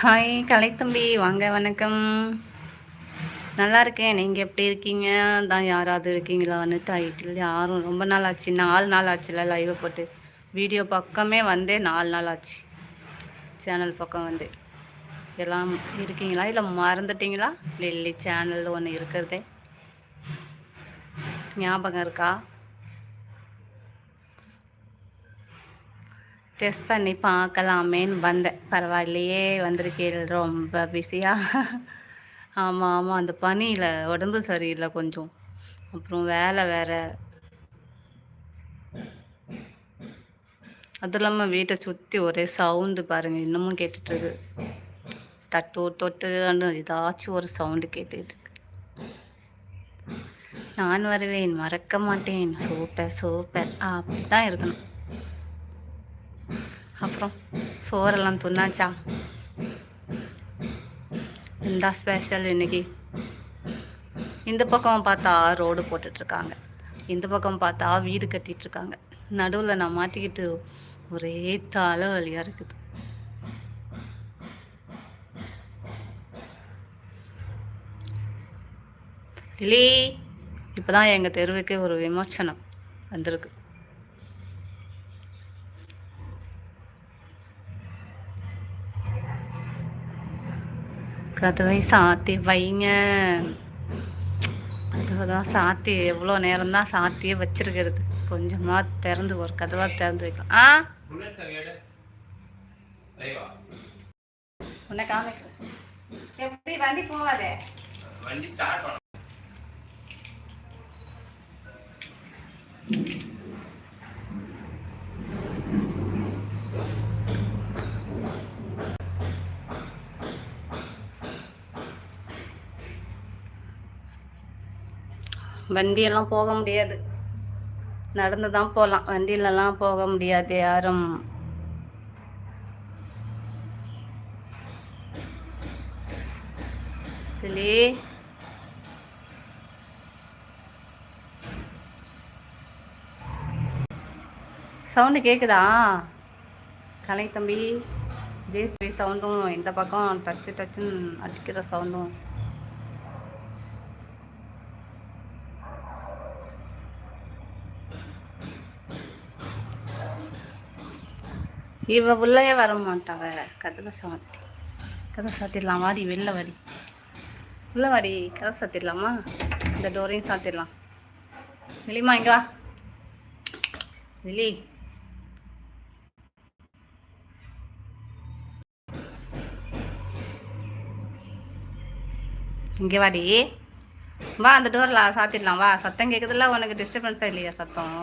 Hi கலைத்தம்பி. வாங்க வணக்கம். நல்லா இருக்கேன். நீங்கள் எப்படி இருக்கீங்க? தான் யாராவது இருக்கீங்களான்னு டைட்டில் யாரும் ரொம்ப நாள் ஆச்சு. நாலு நாள் ஆச்சுல லைவை போட்டு. வீடியோ பக்கமே வந்தே நாலு நாள் ஆச்சு. சேனல் பக்கம் வந்து. எல்லாம் இருக்கீங்களா? இல்லை மறந்துட்டீங்களா? லில்லி சேனல் ஒன்று இருக்கிறதே. ஞாபகம் இருக்கா? டெஸ்ட் பண்ணி பார்க்கலாமேன்னு வந்தேன். பரவாயில்லையே வந்திருக்கீள் ரொம்ப பிஸியாக ஆமாம் ஆமாம் அந்த பனியில் உடம்பு சரியில்லை கொஞ்சம். அப்புறம் வேலை வேறு. அதுவும் இல்லாமல் வீட்டை சுற்றி ஒரே சவுண்டு பாருங்கள் இன்னமும் கேட்டுட்ருக்கு தட்டு தொட்டு ஏதாச்சும் ஒரு சவுண்டு கேட்டுட்ருக்கு நான் வருவேன் மறக்க மாட்டேன். Super super. அப்படி தான் இருக்கணும். அப்புறம் சோறெல்லாம் துண்ணாச்சா? இந்த ஸ்பெஷல் இன்றைக்கி இந்த பக்கம் பார்த்தா ரோடு போட்டுட்ருக்காங்க. இந்த பக்கம் பார்த்தா வீடு கட்டிகிட்ருக்காங்க நடுவில் நான் மாட்டிக்கிட்டு ஒரே தலை வழியாக இருக்குது. லிலி இப்போ தான் எங்கள் தெருவுக்கு ஒரு விமோச்சனம் வந்திருக்கு. கதவை சாத்தி வைங்க. கதவை தான் சாத்தி எவ்வளோ நேரம் தான் சாத்தியே வச்சிருக்கிறது. கொஞ்சமாக திறந்து ஒரு கதவாக திறந்து வைக்கலாம். ஆ? உன்னை காமிக்கிறேன் எப்படி வண்டி போவாதே வண்டி ஸ்டார்ட் பண்ணணும் வண்டியெல்லாம் போக முடியாது. நடந்து தான் போகலாம் வண்டியிலலாம் போக முடியாது யாரும். சொல்லி சவுண்டு கேட்குதா கலை தம்பி ஜேசிபி சவுண்டும் இந்த பக்கம் டச்சு டச்சுன்னு அடிக்கிற சவுண்டும். இவ உள்ளே வர மாட்டாவ கதவை சாத்தி. கதை சாத்திடலாம். வாடி வெளில வாடி. உள்ள வாடி. கதை சாத்திடலாமா? இந்த டோரையும் சாத்திடலாம். வெளிமா இங்க வா. வெளி. இங்கே வாடி. வா அந்த டோரில் சாத்திடலாம். வா. சத்தம் கேட்குதுல்ல உனக்கு டிஸ்டர்பன்ஸாக இல்லையா சத்தம்?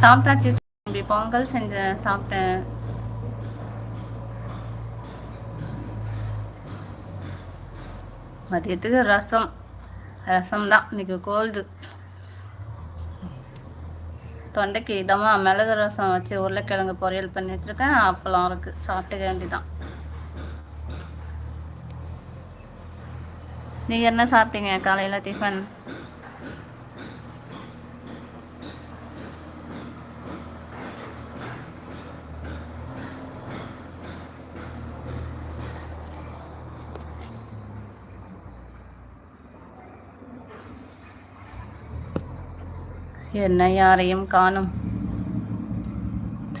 சாப்பிட்டாச்சு. தம்பி பொங்கல் செஞ்சேன் சாப்பிட்டேன். மதியத்துக்கு ரசம். ரசம் தான் இன்னைக்கு கோல்டு. தொண்டைக்கு இதமாக மிளகு ரசம் வச்சு உருளைக்கிழங்கு பொரியல் பண்ணி வச்சுருக்கேன். அப்பளம் இருக்குது சாப்பிட்டுக்க வேண்டிதான் நீங்கள் என்ன சாப்பிட்டீங்க? காலையில் டிஃபன் என்ன யாரையும் காணும்.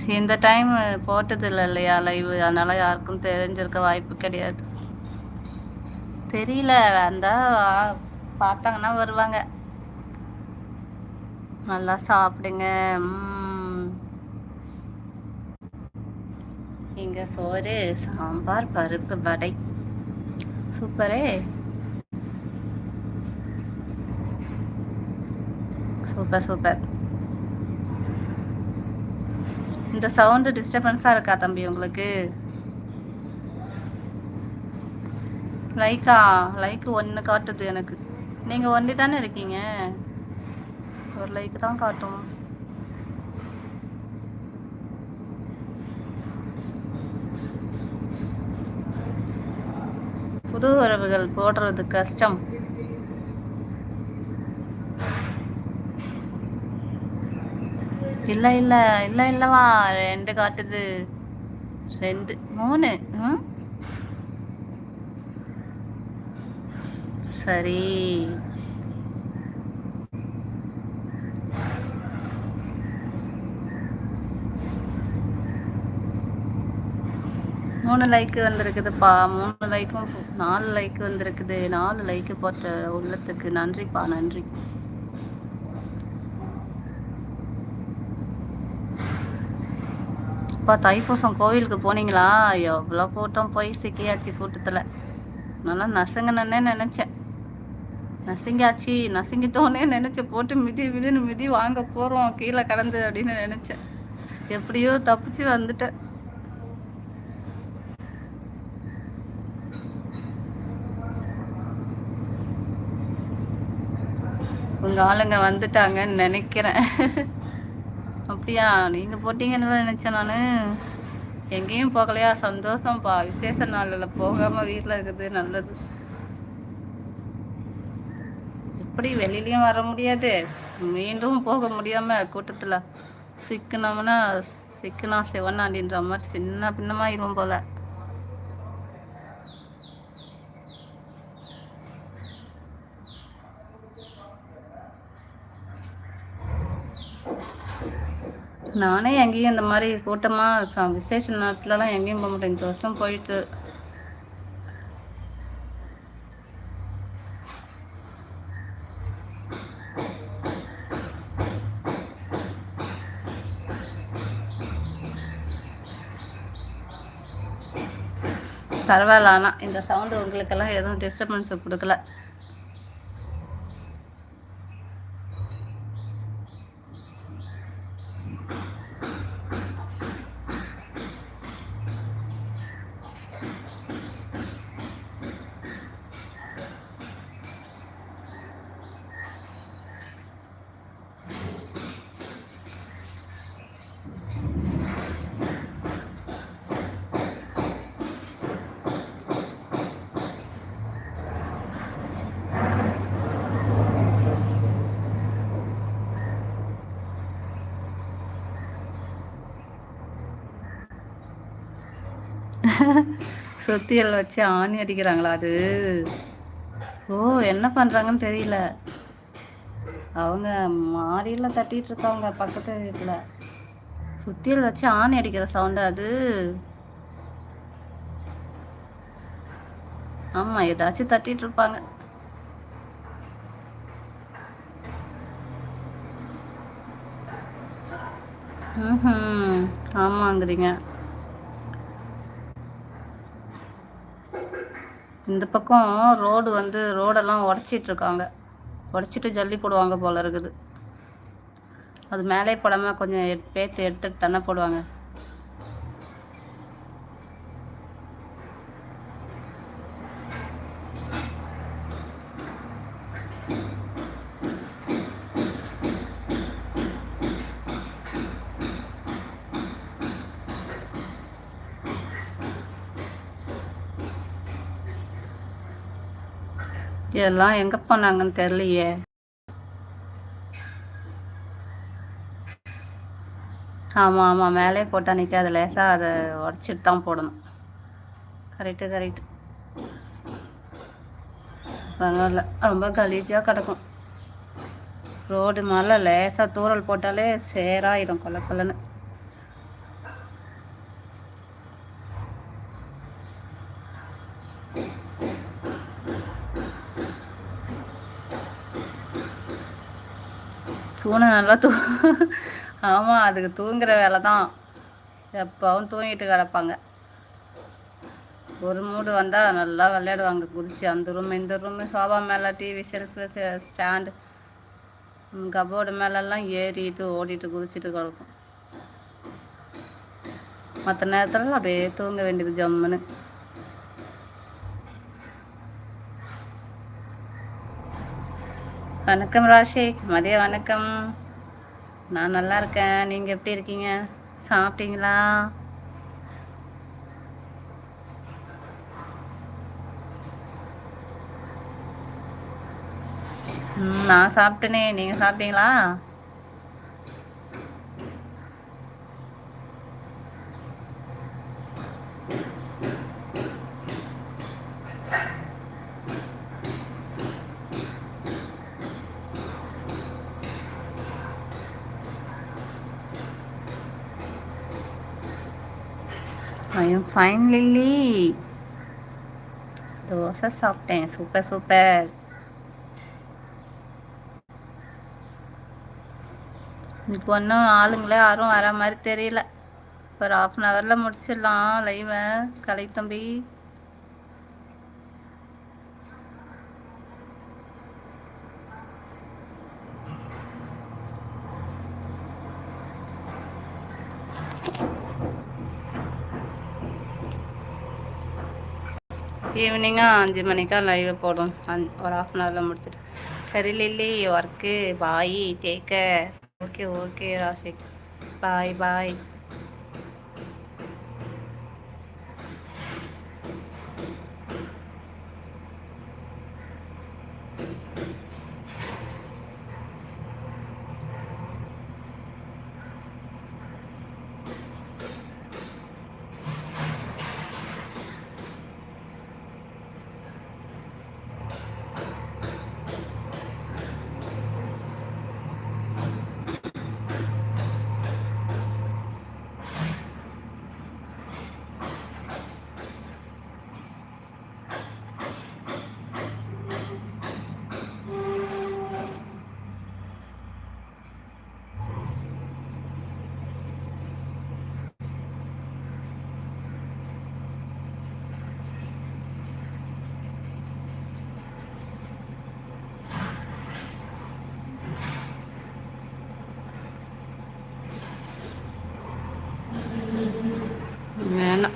இந்த டைம் போட்டதில்லை இல்லையா லைவ் அதனால் யாருக்கும் தெரிஞ்சிருக்க வாய்ப்பு கிடையாது. தெரியல வந்தால் பார்த்தாங்கன்னா வருவாங்க. நல்லா சாப்பிடுங்க. ம். இங்க சோறு சாம்பார் பருப்பு வடை. சூப்பரே. சூப்பர் சூப்பர் இந்த சவுண்டு டிஸ்டர்பன்ஸாக இருக்கா தம்பி உங்களுக்கு? லைக்கா? லைக்கு ஒன்று காட்டுது எனக்கு. நீங்கள் ஒண்டி தானே இருக்கீங்க? ஒரு லைக் தான் காட்டும். புது உறவுகள் போடுறது கஷ்டம். இல்லை இல்லை இல்லை இல்லைவா? ரெண்டு காட்டுது. ரெண்டு மூணு ம் சரி. மூணு லைக் வந்திருக்குதுப்பா. மூணு லைக்கும் நாலு லைக் வந்திருக்குது. நாலு லைக் போட்ட உள்ளத்துக்கு நன்றிப்பா நன்றி. அப்பா தைப்பூசம் கோவிலுக்கு போனீங்களா? எவ்வளோ கூட்டம் போய் சிக்கியாச்சு கூட்டத்தில். நல்லா நசுங்கணுன்னே நினச்சேன். நசுங்கியாச்சு நசுங்கிட்டோன்னே நினச்சேன் போட்டு மிதி மிதின்னு மிதி வாங்க போகிறோம் கீழே கடந்து அப்படின்னு நினச்சேன். எப்படியோ தப்பிச்சு வந்துட்டேன். உங்கள் ஆளுங்க வந்துட்டாங்கன்னு நினைக்கிறேன். அப்படியா? நீங்கள் போட்டீங்கன்னு தான் நினச்சேன் நான். எங்கேயும் போகலையா? சந்தோஷம்ப்பா விசேஷ நாளில் போகாமல் வீட்டில் இருக்குது நல்லது. எப்படி வெளியிலையும் வர முடியாது? மீண்டும் போக முடியாமல் கூட்டத்தில் சிக்கினோம்னா சிக்கினா சிவனாண்டின்ற மாதிரி சின்ன பின்னமாயிரும் போல. நானே எங்கேயும் இந்த மாதிரி கூட்டமாக ச விசேஷ நேரத்துலலாம் எங்கேயும் போக மாட்டேன். இந்த வருஷம் போயிட்டு. பரவாயில்ல ஆனால் இந்த சவுண்டு உங்களுக்கெல்லாம் எதுவும் டிஸ்டர்பன்ஸ் கொடுக்கல. சொத்தியல் வச்சு ஆணி அடிக்கிறாங்களா அது? ஓ என்ன பண்ணுறாங்கன்னு தெரியல. அவங்க மாடியில் தட்டிட்டு இருக்காங்க பக்கத்து வீட்டில் சுத்தியல் வச்சு ஆணி அடிக்கிற சவுண்டு அது. ஆமாம் ஏதாச்சும் தட்டிட்டு இருப்பாங்க. ம் ஆமாங்கிறீங்க. இந்த பக்கம் ரோடு வந்து ரோடெல்லாம் உடச்சிட்டு இருக்காங்க உடச்சிட்டு ஜல்லி போடுவாங்க போல இருக்குது. அது மேலே போடாமல் கொஞ்சம் எட்- பேத்து எடுத்துகிட்டு தானே போடுவாங்க. இதெல்லாம் எங்கே போனாங்கன்னு தெரியலையே. ஆமாம் ஆமாம் மேலே போட்டால் நிற்காது லேசாக அதை உடச்சிட்டு தான் போடணும். கரெக்டு கரெக்டு பரவாயில்ல. ரொம்ப கலீஜாக கிடக்கும். ரோடு மேலே லேசாக தூரல் போட்டாலே சேராயிடும் கொல்ல கொல்லன்னு பூனை நல்லா தூ ஆமாம் அதுக்கு தூங்குற வேலை தான். எப்பவும் தூங்கிட்டு கிடப்பாங்க. ஒரு மூடு வந்தால் நல்லா விளையாடுவாங்க. குதிச்சு அந்த ரூம் இந்த ரூமு சோபா மேலே டிவி ஷெல்ஃபு ஸ்டாண்டு கபோர்டு மேலெல்லாம் ஏறிட்டு ஓடிட்டு குதிச்சிட்டு கிடக்கும். மற்ற நேரத்தில் அப்படியே தூங்க வேண்டியது ஜம்முன்னு. வணக்கம் ராஷி மதிய வணக்கம். நான் நல்லா இருக்கேன். நீங்கள் எப்படி இருக்கீங்க? சாப்பிட்டீங்களா? ம் நான் சாப்பிட்டேனே. நீங்கள் சாப்பிட்டீங்களா? I am fine Lilly dosa சாப்பிட்டேன் சூப்பர் சூப்பர் இப்போ ஒன்றும் ஆளுங்களே யாரும் வர மாதிரி தெரியல. ஒரு ஆஃப் அன் ஹவரில் முடிச்சிடலாம் லைவை கலை தம்பி. ஈவினிங்காக அஞ்சு மணிக்கா லைவை போடும் அந் ஒரு ஆஃப் அன் ஹவரில் முடிச்சுட்டு. சரி lily work bye டேக்க okay okay Rashik. Bye bye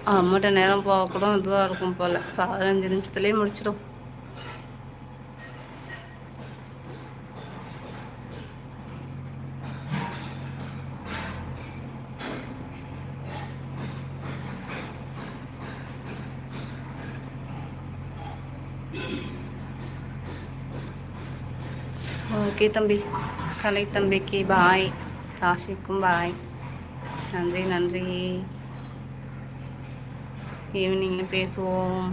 அம்மட்ட நேரம் போக கூட இதுவாக இருக்கும் போல். பதினஞ்சு நிமிஷத்துலேயே முடிச்சிடும் ஓகே தம்பி. கலை தம்பிக்கு பாய் ராஷிக்கும் பாய் நன்றி நன்றி. ஈவினிங்கில் பேசுவோம்.